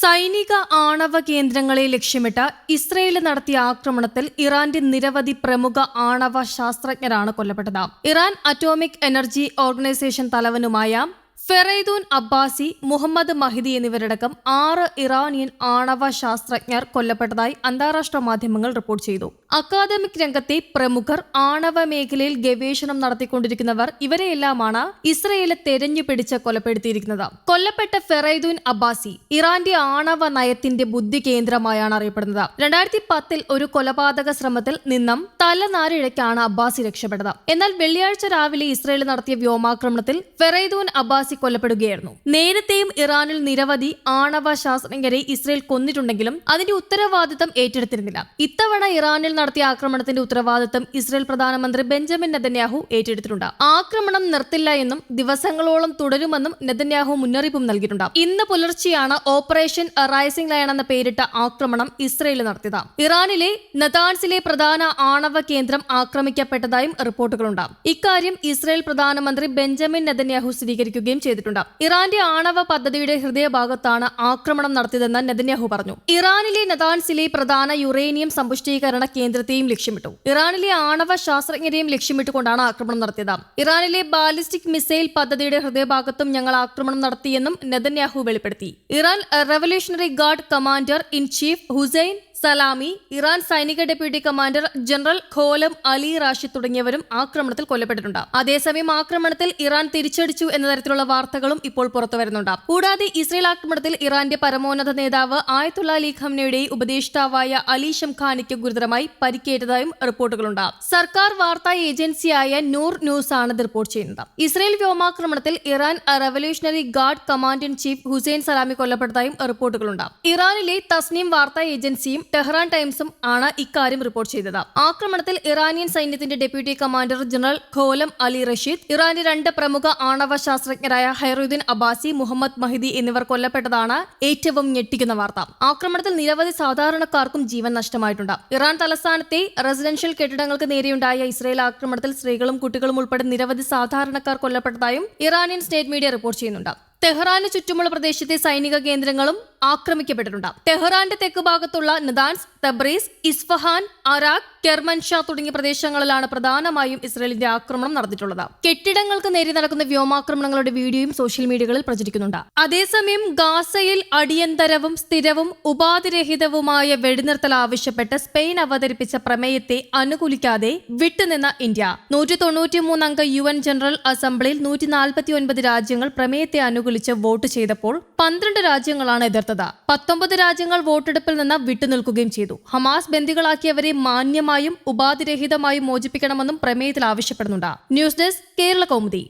സൈനിക ആണവ കേന്ദ്രങ്ങളെ ലക്ഷ്യമിട്ട് ഇസ്രയേൽ നടത്തിയ ആക്രമണത്തിൽ ഇറാന്റെ നിരവധി പ്രമുഖ ആണവ ശാസ്ത്രജ്ഞരാണ് കൊല്ലപ്പെട്ടത്. ഇറാൻ അറ്റോമിക് എനർജി ഓർഗനൈസേഷൻ തലവനുമായ ഫെറൈദൂൻ അബ്ബാസി മുഹമ്മദ് മഹിദി എന്നിവരടക്കം ആറ് ഇറാനിയൻ ആണവ ശാസ്ത്രജ്ഞർ കൊല്ലപ്പെട്ടതായി അന്താരാഷ്ട്ര മാധ്യമങ്ങൾ റിപ്പോർട്ട് ചെയ്തു. അക്കാദമിക് രംഗത്തെ പ്രമുഖർ ആണവ മേഖലയിൽ ഗവേഷണം നടത്തിക്കൊണ്ടിരിക്കുന്നവർ ഇവരെയെല്ലാമാണ് ഇസ്രയേലെ തെരഞ്ഞു പിടിച്ച് കൊലപ്പെടുത്തിയിരിക്കുന്നത്. കൊല്ലപ്പെട്ട ഫെറൈദൂൻ അബ്ബാസി ഇറാന്റെ ആണവ നയത്തിന്റെ ബുദ്ധി കേന്ദ്രമായാണ് അറിയപ്പെടുന്നത്. രണ്ടായിരത്തി പത്തിൽ ഒരു കൊലപാതക ശ്രമത്തിൽ നിന്നും തലനാരിഴയ്ക്കാണ് അബ്ബാസി രക്ഷപ്പെട്ടത്. എന്നാൽ വെള്ളിയാഴ്ച രാവിലെ ഇസ്രയേൽ നടത്തിയ വ്യോമാക്രമണത്തിൽ ഫെറൈദൂൻ അബ്ബാസി കൊല്ലപ്പെടുകയായിരുന്നു. നേരത്തെയും ഇറാനിൽ നിരവധി ആണവ ശാസ്ത്രജ്ഞരെ ഇസ്രയേൽ കൊന്നിട്ടുണ്ടെങ്കിലും അതിന്റെ ഉത്തരവാദിത്തം ഏറ്റെടുത്തിരുന്നില്ല. ഇത്തവണ ഇറാനിൽ നടത്തിയ ആക്രമണത്തിന്റെ ഉത്തരവാദിത്തം ഇസ്രയേൽ പ്രധാനമന്ത്രി ബെഞ്ചമിൻ നെതന്യാഹു ഏറ്റെടുത്തിട്ടുണ്ട്. ആക്രമണം നിർത്തില്ല എന്നും ദിവസങ്ങളോളം തുടരുമെന്നും നെതന്യാഹു മുന്നറിയിപ്പും നൽകിയിട്ടുണ്ട്. ഇന്ന് പുലർച്ചെയാണ് ഓപ്പറേഷൻ റൈസിംഗ് ലയൺ എന്ന പേരിട്ട ആക്രമണം ഇസ്രയേൽ നടത്തിയത്. ഇറാനിലെ നതാൻസിലെ പ്രധാന ആണവ കേന്ദ്രം ആക്രമിക്കപ്പെട്ടതായും റിപ്പോർട്ടുകളുണ്ട്. ഇക്കാര്യം ഇസ്രയേൽ പ്രധാനമന്ത്രി ബെഞ്ചമിൻ നെതന്യാഹു സ്ഥിരീകരിക്കുകയും ചെയ്തിട്ടുണ്ട്. ഇറാന്റെ ആണവ പദ്ധതിയുടെ ഹൃദയഭാഗത്താണ് ആക്രമണം നടത്തിയതെന്ന് നെതന്യാഹു പറഞ്ഞു. ഇറാനിലെ നദാൻസിലെ പ്രധാന യുറേനിയം സമ്പുഷ്ടീകരണ കേന്ദ്രത്തെയും ലക്ഷ്യമിട്ടു. ഇറാനിലെ ആണവ ശാസ്ത്രജ്ഞരെയും ലക്ഷ്യമിട്ടുകൊണ്ടാണ് ആക്രമണം നടത്തിയത്. ഇറാനിലെ ബാലിസ്റ്റിക് മിസൈൽ പദ്ധതിയുടെ ഹൃദയഭാഗത്തും ഞങ്ങൾ ആക്രമണം നടത്തിയെന്നും നെതന്യാഹു വെളിപ്പെടുത്തി. Iran revolutionary guard commander in chief Hossein Salami Iran സൈനിക deputy commander general Gholam Ali Rashid തുടങ്ങിയവരും ആക്രമണത്തിൽ കൊല്ലപ്പെട്ടിട്ടുണ്ട്. അതേസമയം ആക്രമണത്തിൽ ഇറാൻ തിരിച്ചടിച്ചു എന്ന തരത്തിലുള്ള വാർത്തകളും ഇപ്പോൾ പുറത്തുവരുന്നുണ്ട്. കൂടാതെ ഇസ്രയേൽ ആക്രമണത്തിൽ ഇറാന്റെ പരമോന്നത നേതാവ് ആയത്തുള്ള അലി ഖംനയുടെ ഉപദേഷ്ടാവായ അലി ഷംഖാനിക്ക് ഗുരുതരമായി പരിക്കേറ്റതായും റിപ്പോർട്ടുകളുണ്ട്. സർക്കാർ വാർത്താ ഏജൻസിയായ നൂർ ന്യൂസ് ആണ് ഇത് റിപ്പോർട്ട് ചെയ്യുന്നത്. ഇസ്രയേൽ വ്യോമാക്രമണത്തിൽ Iran revolutionary guard command in chief Hossein Salami കൊല്ലപ്പെട്ടതായും റിപ്പോർട്ടുകളുണ്ട്. ഇറാനിലെ തസ്നീം വാർത്താ ഏജൻസിയും ടെഹ്റാൻ ടൈംസും ആണ് ഇക്കാര്യം റിപ്പോർട്ട് ചെയ്തത്. ആക്രമണത്തിൽ ഇറാനിയൻ സൈന്യത്തിന്റെ deputy commander general Gholam Ali Rashid ഇറാന്റെ രണ്ട് പ്രമുഖ ആണവ ശാസ്ത്രജ്ഞരായ ഹൈറുദ്ദീൻ അബ്ബാസി മുഹമ്മദ് മഹിദി എന്നിവർ കൊല്ലപ്പെട്ടതാണ് ഏറ്റവും ഞെട്ടിക്കുന്ന വാർത്ത. ആക്രമണത്തിൽ നിരവധി സാധാരണക്കാർക്കും ജീവൻ നഷ്ടമായിട്ടുണ്ട്. ഇറാൻ തലസ്ഥാനത്തെ റെസിഡൻഷ്യൽ കെട്ടിടങ്ങൾക്ക് നേരെയുണ്ടായ ഇസ്രയേൽ ആക്രമണത്തിൽ സ്ത്രീകളും കുട്ടികളും ഉൾപ്പെടെ നിരവധി സാധാരണക്കാർ കൊല്ലപ്പെട്ടതായും ഇറാനിയൻ സ്റ്റേറ്റ് മീഡിയ റിപ്പോർട്ട് ചെയ്യുന്നുണ്ട്. തെഹ്റാന് ചുറ്റുമുള്ള പ്രദേശത്തെ സൈനിക കേന്ദ്രങ്ങളും ആക്രമിക്കപ്പെട്ടിട്ടുണ്ട്. തെഹ്റാന്റെ തെക്ക് ഭാഗത്തുള്ള Natanz Tabriz Isfahan Arak Kermanshah തുടങ്ങിയ പ്രദേശങ്ങളിലാണ് പ്രധാനമായും ഇസ്രയേലിന്റെ ആക്രമണം നടന്നിട്ടുള്ളത്. കെട്ടിടങ്ങൾക്ക് നേരെ നടക്കുന്ന വ്യോമാക്രമണങ്ങളുടെ വീഡിയോയും സോഷ്യൽ മീഡിയകളിൽ പ്രചരിക്കുന്നുണ്ട്. അതേസമയം ഗാസയിൽ അടിയന്തരവും സ്ഥിരവും ഉപാധിരഹിതവുമായ വെടിനിർത്തൽ ആവശ്യപ്പെട്ട് സ്പെയിൻ അവതരിപ്പിച്ച പ്രമേയത്തെ അനുകൂലിക്കാതെ വിട്ടുനിന്ന ഇന്ത്യ. നൂറ്റി തൊണ്ണൂറ്റിമൂന്ന് അംഗ യു എൻ ജനറൽ അസംബ്ലിയിൽ നൂറ്റി നാൽപ്പത്തി ഒൻപത് രാജ്യങ്ങൾ പ്രമേയത്തെ അനുകൂലിച്ച് വോട്ട് ചെയ്തപ്പോൾ പന്ത്രണ്ട് രാജ്യങ്ങളാണ് എതിർത്തത്. പത്തൊമ്പത് രാജ്യങ്ങൾ വോട്ടെടുപ്പിൽ നിന്ന് വിട്ടുനിൽക്കുകയും ചെയ്തു. ഹമാസ് ബന്ദികളാക്കിയവരെ മാന്യമായും ഉപാധിരഹിതമായും മോചിപ്പിക്കണമെന്നും പ്രമേയത്തിൽ ആവശ്യപ്പെടുന്നുണ്ട്. News desk Kerala Kaumudi.